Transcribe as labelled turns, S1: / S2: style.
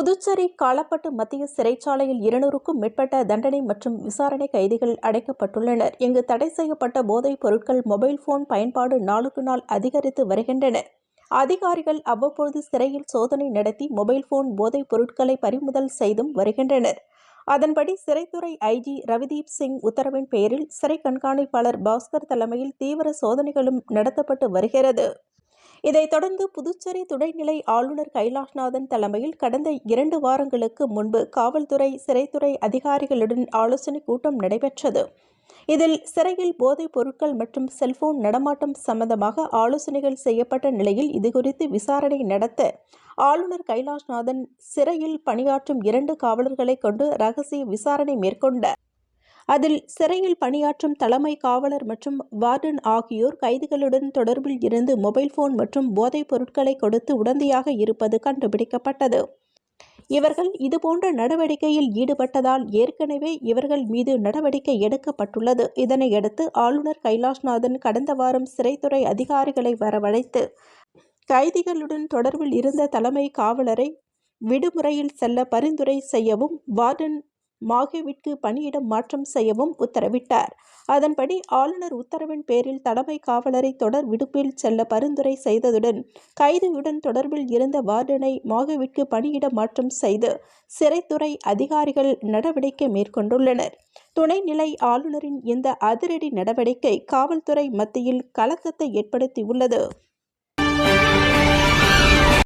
S1: புதுச்சேரி காலப்பட்டு மத்திய சிறைச்சாலையில் இருநூறுக்கும் மேற்பட்ட தண்டனை மற்றும் விசாரணை கைதிகள் அடைக்கப்பட்டுள்ளனர். இங்கு தடை செய்யப்பட்ட போதைப் பொருட்கள் மொபைல் போன் பயன்பாடு நாளுக்கு நாள் அதிகரித்து வருகின்றன அதிகாரிகள் அவ்வப்போது சிறையில் சோதனை நடத்தி மொபைல் போன் போதைப் பொருட்களை பறிமுதல் செய்தும் வருகின்றனர். அதன்படி சிறைத்துறை ஐஜி ரவிதீப் சிங் உத்தரவின் பேரில் சிறை கண்காணிப்பாளர் பாஸ்கர் தலைமையில் தீவிர சோதனைகளும் நடத்தப்பட்டு வருகிறது. இதைத் தொடர்ந்து புதுச்சேரி துணைநிலை ஆளுநர் கைலாஷ்நாதன் தலைமையில் கடந்த இரண்டு வாரங்களுக்கு முன்பு காவல்துறை சிறைத்துறை அதிகாரிகளுடன் ஆலோசனைக் கூட்டம் நடைபெற்றது. இதில் சிறையில் போதைப் பொருட்கள் மற்றும் செல்போன் நடமாட்டம் சம்பந்தமாக ஆலோசனைகள் செய்யப்பட்ட நிலையில் இதுகுறித்து விசாரணை நடத்த ஆளுநர் கைலாஷ்நாதன் சிறையில் பணியாற்றும் இரண்டு காவலர்களை கொண்டு ரகசிய விசாரணை மேற்கொண்டார். அதில் சிறையில் பணியாற்றும் தலைமை காவலர் மற்றும் வார்டன் ஆகியோர் கைதிகளுடன் தொடர்பில் இருந்து மொபைல் போன் மற்றும் போதைப் பொருட்களை கொடுத்து உடந்தையாக இருப்பது கண்டுபிடிக்கப்பட்டது. இவர்கள் இதுபோன்ற நடவடிக்கையில் ஈடுபட்டதால் ஏற்கனவே இவர்கள் மீது நடவடிக்கை எடுக்கப்பட்டுள்ளது. இதனையடுத்து ஆளுநர் கைலாஷ்நாதன் கடந்த வாரம் சிறைத்துறை அதிகாரிகளை வரவழைத்து கைதிகளுடன் தொடர்பில் இருந்த தலைமை காவலரை விடுமுறையில் செல்ல பரிந்துரை செய்யவும் வார்டன் மாகேவிற்கு பணியிடம் மாற்றம் செய்யவும் உத்தரவிட்டார். அதன்படி ஆளுநர் உத்தரவின் பேரில் தலைமை காவலரை தொடர் விடுப்பில் செல்ல பரிந்துரை செய்ததுடன் கைதியுடன் தொடர்பில் இருந்த வார்டனை மாகேவிற்கு பணியிட மாற்றம் செய்து சிறைத்துறை அதிகாரிகள் நடவடிக்கை மேற்கொண்டுள்ளனர். துணைநிலை ஆளுநரின் இந்த அதிரடி நடவடிக்கை காவல்துறை மத்தியில் கலக்கத்தை ஏற்படுத்தியுள்ளது.